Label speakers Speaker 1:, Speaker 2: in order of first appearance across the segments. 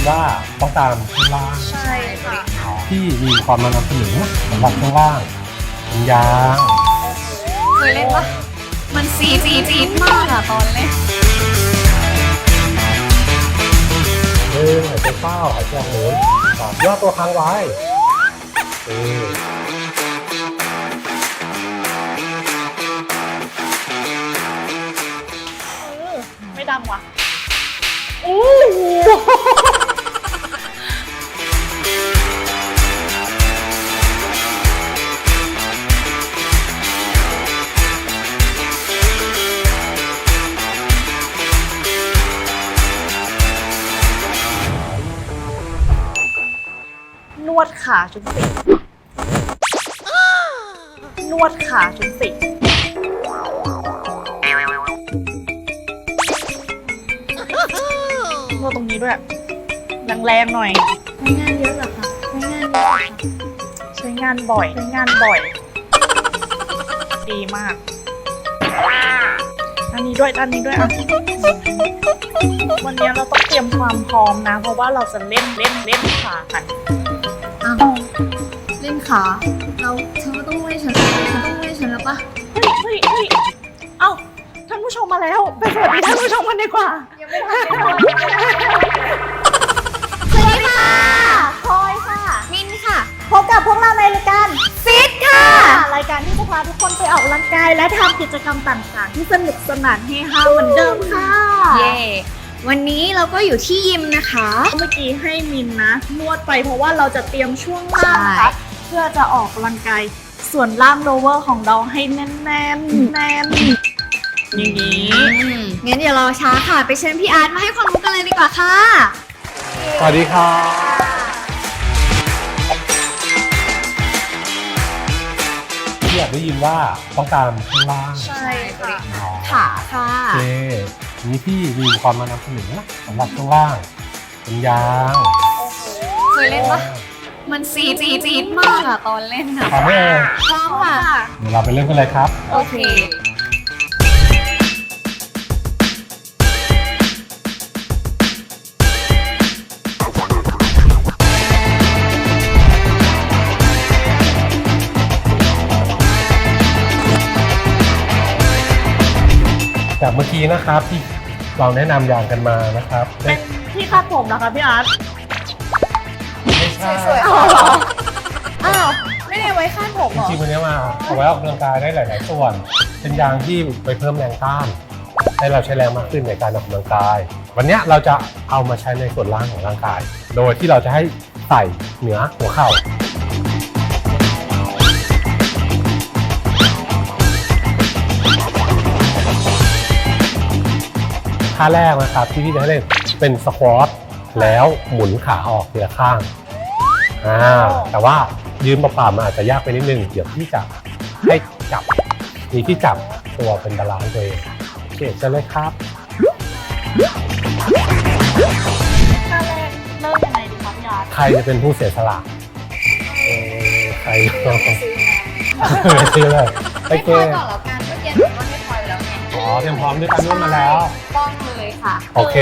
Speaker 1: นว่าต้องตามข้างล่าง
Speaker 2: ใช่ค่ะ
Speaker 1: ที่มีความมานำเสนอสำหรับข้างล่างเป็นยาง
Speaker 2: เคยเล่นปะมันซีจีจีดมากอะตอนเล่น
Speaker 1: หนึ่งหายใจเข้าหายใจออกหมุนสามย่อตัวค้างไว้เออ
Speaker 2: ไม่ดังว่ะน ขาจนสิ นวดขาจนสิ นวดตรงนี้ด้วย แรงๆหน่อย
Speaker 3: ใช้งานเยอะเหรอคะใช้งานเยอะเหรอคะ
Speaker 2: ใช้งานบ่อย ใช้งานบ่อย ดีมาก อันนี้ด้วยอันนี้ด้วยอะ วันนี้เราต้องเตรียมความพร้อมนะ เพราะว่าเราจะเล่นเล่นเล่นขากัน
Speaker 3: อ้าว เล่นขาเราเธอก็ต้องเล่นฉันเธอต้องเล่นฉันแล้วปะ
Speaker 2: เฮ้ยเฮ้ยเฮ้ยเอ้าท่านผู้ชมมาแล้วไปสวัสดีท่านผู้ชมกันดีกว่า
Speaker 3: ยังไม่ทัน
Speaker 2: สวัสดีค่ะพลอยค่ะ
Speaker 3: มินค่ะ
Speaker 2: พบกับพวกเราในรายการฟิตค่ะ รายการที่จะพาทุกคนไปออกกำลังกายและทำกิจกรรมต่างๆ ที่สนุกสนานเฮฮาเหมือนเดิมค่ะ
Speaker 3: เย่ วันนี้เราก็อยู่ที่ยิมนะคะ
Speaker 2: เมื่อกี้ให้มินนะนวดไปเพราะว่าเราจะเตรียมช่วงล่างนะคะ
Speaker 3: ใช่
Speaker 2: เพื่อจะออกกำลังกายส่วนล่างโลเวอร์ของเราให้แน่นๆแน่นแน่นอย่างนี้
Speaker 3: งั้นเดี๋ยวเราช้าค่ะ ไปเชิญพี่อาร์ตมาให้ความรู้กันเลยดีกว่าค่ะ
Speaker 1: สวัสดีครับที่อยากได้ยินว่าต้องตามข้างล่าง
Speaker 2: ใช่ค่ะ
Speaker 1: อ๋อ
Speaker 3: ขาค่ะ
Speaker 1: โอเค นี่พี่มีความมานำเสนอสำหรับข้างล่างเป็นยาง
Speaker 2: เคยเล่นปะมันซีจีจีดมากอะตอนเล่นอะ
Speaker 1: พร้อมไหมเอ่ย
Speaker 3: พร้อมค่ะ
Speaker 1: เดี๋ยวเราไปเริ่มกันเลยครับ
Speaker 2: โอเค
Speaker 1: จากเมื่อกี้นะครับที่เราแนะนำยางกันมานะครับ
Speaker 2: เป็นที่คาดผมนะคะพี่อาร์ต
Speaker 1: ไม่ใช่
Speaker 3: สวย
Speaker 2: อ้าวเหรอ
Speaker 3: อ้าวไม่ได้ไว้คาดผม
Speaker 1: จ
Speaker 3: เหรอ
Speaker 1: ริงๆวันนี้มาเอาไว้ออกกำลังกายได้หลาย ๆ ส่วน เป็นยางที่ไปเพิ่มแรงต้าน ให้เราใช้แรงมากขึ้นในการออกกำลังกาย วันนี้เราจะเอามาใช้ในส่วนล่างของร่างกาย โดยที่เราจะให้ใส่เหนือหัวเข่า ท่าแรกนะครับที่พี่จะให้เล่นเป็นสควอตแล้วหมุนขาออกทีละข้างอ่าแต่ว่ายืนเปล่าๆมันอาจจะยากไปนิดนึงเดี๋ยวพี่จะให้จับมีที่จับตัวเป็นบาลานซ์ตัวเองโอเคจะเลยครับ
Speaker 2: ท่าแรกเริ่มยังไงดีคะพี่อาร์ต
Speaker 1: ใครจะเป็นผู้เสียสละเออใครก็ ไม่ซื้อเลยโอ
Speaker 3: ไม่
Speaker 1: เค
Speaker 3: พลอยก่อนแล้วกันเมื่อกี้หนูก็ไม่พลอยแล้วไง
Speaker 1: อ๋อเตรียมพร้อมด้วยกันนู่นมาแล้ว
Speaker 3: ต้องเลย ค่ะ
Speaker 1: โอเค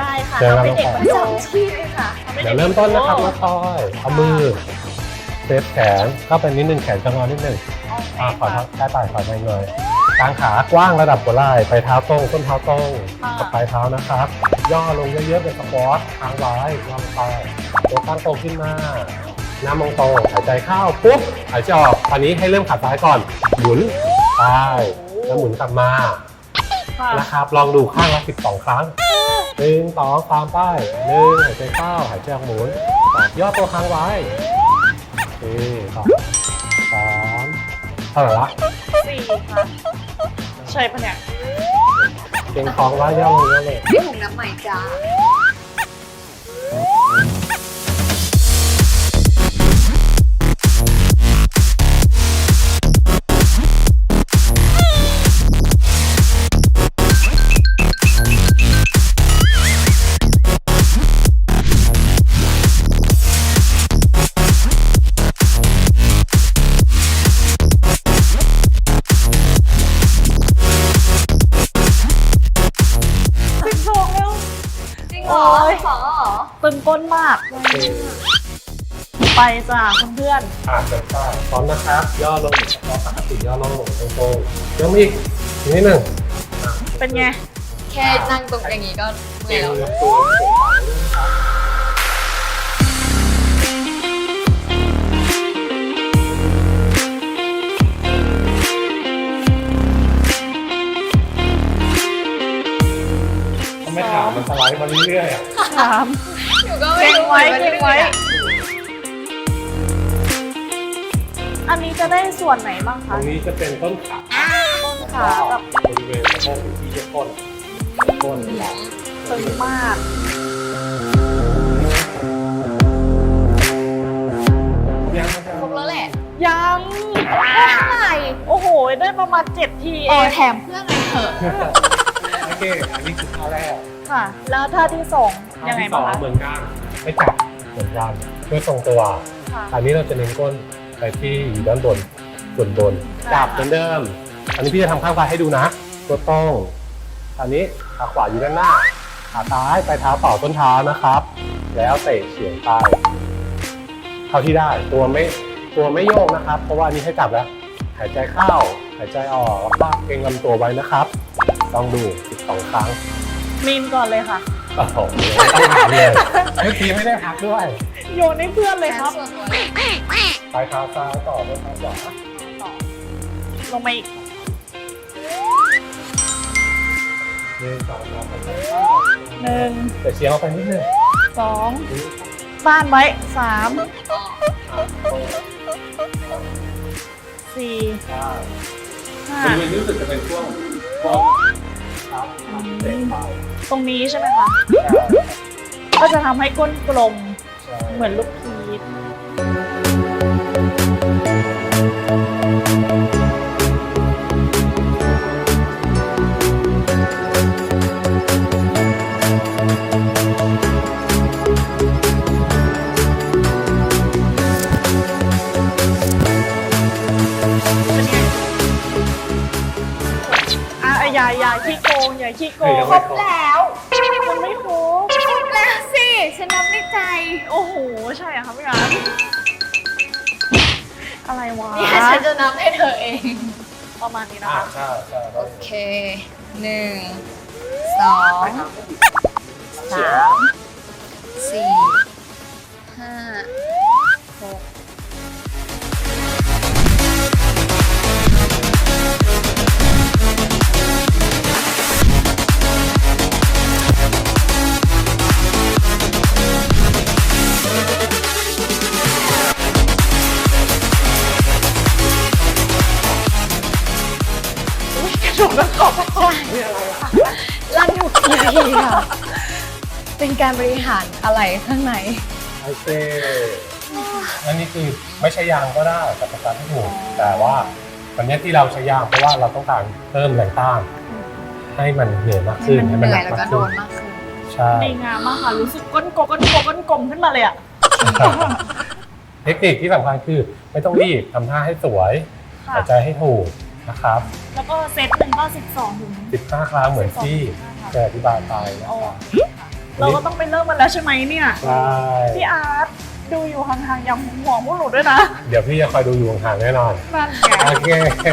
Speaker 2: ได้ค่ะ
Speaker 1: เจอ
Speaker 2: เรา
Speaker 1: กัน
Speaker 2: เป็นเด็ก
Speaker 1: แล้ว
Speaker 2: ประจำที่เลยค่ะาป็น
Speaker 1: เดี๋
Speaker 2: ด็
Speaker 1: ย
Speaker 2: ก
Speaker 1: วเริ่มต้นนะครับน้องพลอยเอามือเซฟแขนเข้าไปนิดนึงแขนจะงอนิดนึงอ่าขอเท้าใต้ปลายขอใจเลยกางขากว้างระดับหัวไหล่ไปเท้าตรงต้นเท้าตรงกับปลายเท้านะครับ ย่อลงเยอะๆเป็นสควอตค้างไว้ย่อลงไปตัวตั้งตรงขึ้นมาหน้ามองตรงหายใจเข้าปุ๊บหายใจออกตอนนี้ให้เริ่มขาซ้ายก่อนหมุนไปแล้วหมุนกลับมา
Speaker 2: ค่ะ
Speaker 1: นะครับลองดูข้างละ12 ครั้งหนึ่งสองสามไป้ายหนึ่งหายใจเข้าหายใจออกหมุนสองย่อตัวค้างไว้โอเคสองสามเท่าไหร่ละ
Speaker 2: สี่ค่ะ ใช่ปะเนี่ย
Speaker 1: เก่งของไว้ย่อลงย่อลง
Speaker 3: ไม่ถุงน้ำใหม่จ้า
Speaker 2: โอ้ย
Speaker 3: ขอเหรอ
Speaker 2: ตึงก้นมาก ไปจ้ะเพื่อน
Speaker 1: อ่าเสร็จป้าพร้อมนะครับ ย่อลงย่อปกติย่อลงตรงๆยังมีอีกนิดหนึ่ง
Speaker 2: ๆเป็นไง
Speaker 3: แค่นั่งตรงอย่างนี้ก็เมื่
Speaker 1: อ
Speaker 3: ยแล้ว
Speaker 1: ยกตัวเฉียงไปนะครับ มถามมันสไลด์มาเรื่อยๆอะ
Speaker 2: ถาม
Speaker 3: หนูก็ไม่
Speaker 2: เก่ง
Speaker 3: รู้
Speaker 2: ไว้
Speaker 3: หมือน
Speaker 2: เก่ง
Speaker 3: กัน
Speaker 2: ไว้
Speaker 3: เนี่ย
Speaker 2: อันนี้จะได้ส่วนไหนบ้าง
Speaker 1: ตร
Speaker 2: คะ
Speaker 1: งนี้จะเป็นต้นขา
Speaker 2: ต้นขากับบ
Speaker 1: ริเวณสะโพกที่จะก้นก้นหลัง
Speaker 2: ตึงมาก
Speaker 1: ยัง
Speaker 3: ครบแล้วแหละ
Speaker 2: ยังเท่าไหร่โอ้โห ได้ประมาณเจ็ดทีเอ
Speaker 3: เอองแถมเพื่อนเลยเถอะ
Speaker 1: โอ เค อันนี้คือท่าแรก
Speaker 2: ค่ะ แล้วท่าที่สองยังไง
Speaker 1: ท่าที่ส
Speaker 2: บ้า
Speaker 1: องง
Speaker 2: คะ
Speaker 1: เหมือนกันไม่จับเหมือนกันเพื่อทรงตัว
Speaker 2: ค่ะ
Speaker 1: อันนี้เราจะเน้นก้นไปที่อยู่ด้านบนส่วนบน
Speaker 2: ค่ะ
Speaker 1: จับเหมือนเดิม อันนี้พี่จะทำข้างซ้ายให้ดูนะตัวตรงอันนี้ขาขวาอยู่ด้านหน้า ขาซ้ายไปเท้าต่อต้นเท้านะครับ แล้วเตะเฉียงไปเท่าที่ได้ ตัวไม่ตัวไม่โยกนะครับ เพราะว่าอันนี้ให้จับแล้ว หายใจเข้า หายใจออกแล้วก็เกรงลำตัวไว้นะครับต้องดู 12ครั้ง
Speaker 2: มีนก่อนเลยค่ะ
Speaker 1: โอ้โหต้องถามเลยเมื่อกี้ไม่ได้พักด้วย
Speaker 2: โยนให้เพื่อนเลยครับ
Speaker 3: ส่วนตัวเลย
Speaker 1: ไปเท้าซ้ายต่อไปเท้าขวา
Speaker 2: ลงมาอีก
Speaker 1: หนึ่งสองสามสี่
Speaker 2: หนึ่ง
Speaker 1: แต่เชียงเอาไปนิดนึง
Speaker 2: สองบ้านไว้สามสี่ห้า
Speaker 1: บริเวณนี้รู้สึกจะเป็นช่วงก้น ครับเตะไป
Speaker 2: ตรงนี้ใช่ไหมคะ ก็จะทำให้ก้นกลม
Speaker 1: ใช่
Speaker 2: เหมือนลูกพี ขี้โกง
Speaker 3: ครบแล้ว
Speaker 2: มันไม่ครบ
Speaker 3: ครบแล้วสิฉันนับในใจ
Speaker 2: โอ้โห ใช่เหรอะคะพี่ร้านอะไรวะ
Speaker 3: เนี่ยฉันจะนับให้เธอเอง
Speaker 2: ประมาณนี้นะ
Speaker 1: อ่า
Speaker 2: คะ
Speaker 1: ใช่ใช่
Speaker 3: โอเคหนึ่งสองสามสี่ห้าหก
Speaker 2: ถูกแล้วขอบ
Speaker 3: ลั่นอยู่กี่ทีค่ะ เป็นการบริหารอะไรข้างใน
Speaker 1: ไอเซ่อันนี้คือไม่ใช่ยางก็ได้แต่ประกันที่ถูกแต่ว่าวันนี้ที่เราใช้ยางเพราะว่าเราต้องการเพิ่มแรงต้าน ให้มันเหนื่อยมาก
Speaker 3: ให้
Speaker 1: ขึ้น
Speaker 3: มันเห
Speaker 1: ห
Speaker 3: นื่อย
Speaker 1: ก
Speaker 3: แล้วก็
Speaker 1: มาก
Speaker 3: โด
Speaker 1: ขึ้น
Speaker 3: นมากขึ้น
Speaker 1: ใช่
Speaker 2: ดีงามมากค่ะรู้สึกก้นกลมก้นกลมก้นกลมขึ้นมาเลยอะ
Speaker 1: เทคนิคที่สำคัญคือไม่ต้องรีบทำท่าให้สวย
Speaker 2: ค่ะ
Speaker 1: หายใจให้ถูก นะครับ
Speaker 2: แล้วก็เซตหนึ่งก็สิบสองถึง
Speaker 1: 15 ครั้งเหมือนที่
Speaker 2: ค่ะ
Speaker 1: เคยอธิบายไปนะ
Speaker 2: โอ
Speaker 1: ครับ
Speaker 2: เคค่ะเราก็ต้องไปเริ่มมันแล้วใช่ไหมเนี่ย
Speaker 1: ใช่
Speaker 2: พี่อาร์ตดูอยู่ห่างๆอย่างห่วงพวกหนูด้วยนะ
Speaker 1: เดี๋ยวพี่จะคอยดูอยู่ห่างๆแน่นอน
Speaker 2: นั่นไง
Speaker 1: โอเค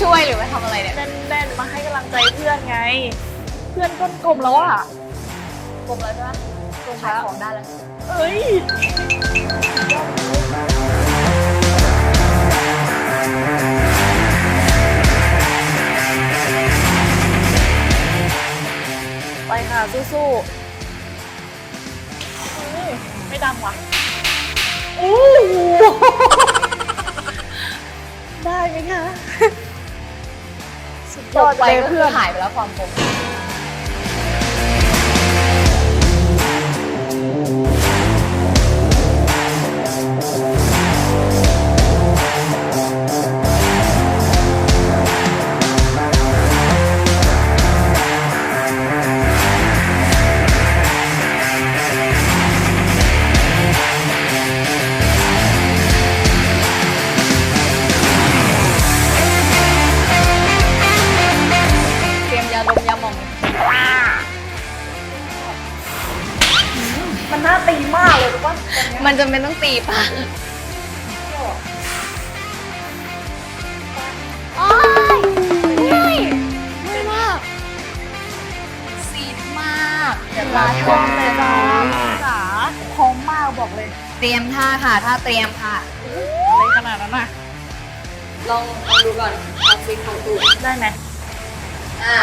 Speaker 3: ช่วยหรือมาทำอะไรเนี่ย
Speaker 2: แน่นๆมาให้กำลังใจเพื่อนไง เพื่อนก้นกลมแล้วอะ
Speaker 3: กลมแล้วใช่ไหมกลมขายของได้แล้ว
Speaker 2: เอ้ย ไปค่ะ สู้ๆเฮ้ยไม่ดังว่ะโอ้โห ได้ไหมคะ สุดย
Speaker 3: ต
Speaker 2: อด
Speaker 3: กไป
Speaker 2: เลย
Speaker 3: ก็คื
Speaker 2: เพื่
Speaker 3: อ
Speaker 2: อน
Speaker 3: หายไปแล้วความกลม มันจะเป็นต้องตีปะโอ้ยเมื่อยเมื่อยมากซีดมากเดี๋ยวลาชมเลยจ้า
Speaker 2: ขาพร้อมมากบอกเลย
Speaker 3: เตรียมท่าค่ะท่าเตรียมค่ะ
Speaker 2: อะไรขนาดนั้นน่ะ
Speaker 3: ลองลองดูก่อนลองฟิกของถูก
Speaker 2: ได้ไหม
Speaker 3: อ่า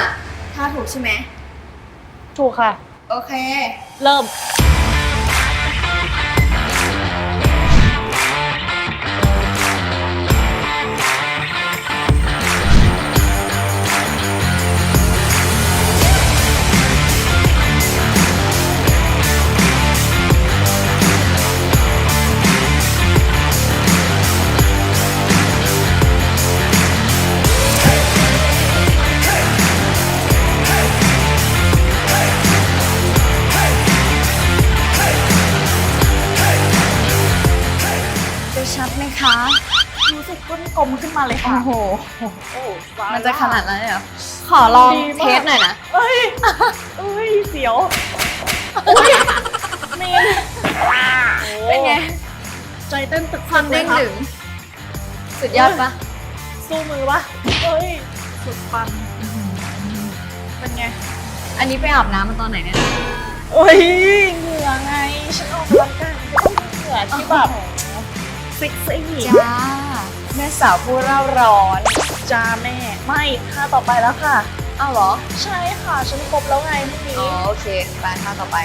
Speaker 3: ท่าถูกใช่ไหม
Speaker 2: ถูกค่ะ
Speaker 3: โอเค
Speaker 2: เริ่ม กก้นกลมขึ้นมาเลยค่ะ
Speaker 3: โอ้โห
Speaker 2: โอ้
Speaker 3: มันจะขนาดนั้นเลยเหรอ ขอลอง
Speaker 2: ดีมาก
Speaker 3: เทสหน่อยนะ
Speaker 2: เอ้ยเอ้ย เสียวอุ้ยเมน
Speaker 3: เป็นไง
Speaker 2: ใจเต้นตึก
Speaker 3: ความเด้งดึง สุดยอดปะ
Speaker 2: สู้มือปะเอ้ย สุดปังเป็นไง
Speaker 3: อันนี้ไปอาบน้ำมาตอนไหนเนี่ย
Speaker 2: โอ้ย เหงื่อไง ฉันออกกำลังกายมันก็ต้องมีเหงื่อที่แบบเซ็กซี่
Speaker 3: จ้า แม่สาวผู้เร่าร้อน
Speaker 2: จ้าแม่ ไม่ท่าต่อไปแล้วค่ะ
Speaker 3: อ้าวเหรอ
Speaker 2: ใช่ค่ะ ฉันครบแล้วไงพรุ่งนี้
Speaker 3: อ๋อโอเคไปท่าต่อไป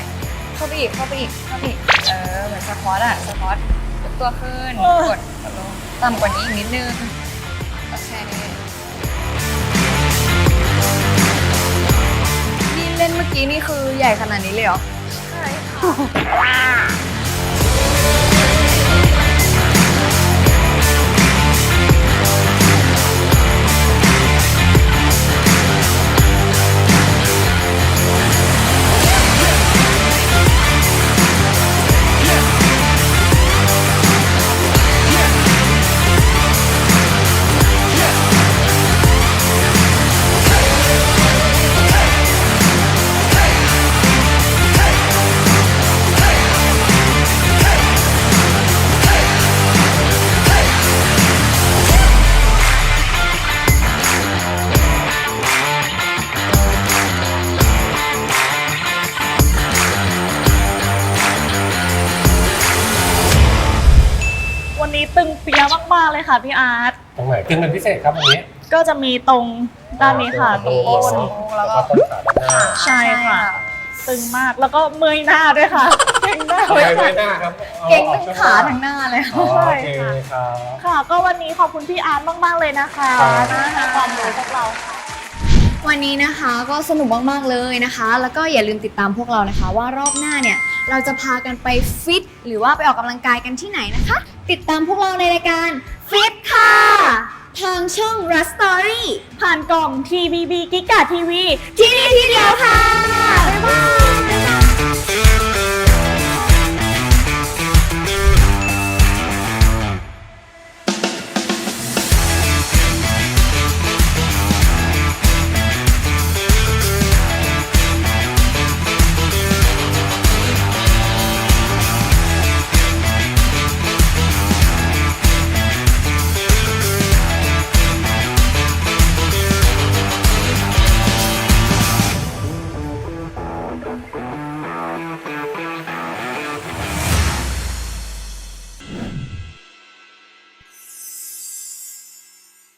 Speaker 3: เข้าไปอีกเข้าไปอีกเข้าไปอีกเออเหมือนสควอตอะสควอตยกตัวขึ้นกดกดลงต่ำกว่านี้อีกนิดนึงโอเคนี่เล่นเมื่อกี้นี่คือใหญ่ขนาดนี้เลยเหรอ
Speaker 2: ใช่ค่ะ นนี้ตึงเปียมากๆเลยค่ะพี่อาร์ต
Speaker 1: ตรงไหนขึ้นเป็นพิเศษครับวันนี้
Speaker 2: ก็จะมีตรงด้านนี้ค่ะ ตรงก้น
Speaker 1: แล้วก็ต้นขาด้านหน้า
Speaker 2: ใช่ค่ะ ตึงมากแล้วก็เมื่อยหน้าด้วยค่ะเก่งหน้า
Speaker 1: เอา
Speaker 2: ไว้
Speaker 1: ไว้
Speaker 2: ค่ะ
Speaker 1: ไว้หน้าครับ
Speaker 3: เก่งทั้งขาทั้งหน้าเลย
Speaker 1: อ๋อ
Speaker 2: ใช่
Speaker 1: โอเค
Speaker 2: ค่ะ
Speaker 1: ครับ
Speaker 2: ค่ะ ก็วันนี้ขอบคุณพี่อาร์ตมากๆเลยนะคะ
Speaker 1: ครับ
Speaker 2: ที่ให้ความรู้พวกเราค่ะ
Speaker 3: วันนี้นะคะก็สนุกมากๆเลยนะคะ แล้วก็อย่าลืมติดตามพวกเรานะคะ ว่ารอบหน้าเนี่ยเราจะพากันไปฟิตหรือว่าไปออกกำลังกายกันที่ไหนนะคะ ติดตามพวกเราในรายการฟิตค่ะ ทางช่อง r u s t o r y
Speaker 2: ผ่านกล่อง TVB กิกะทีวี
Speaker 3: ที่นี่ที่เดียวค่ะ บ๊ายบาย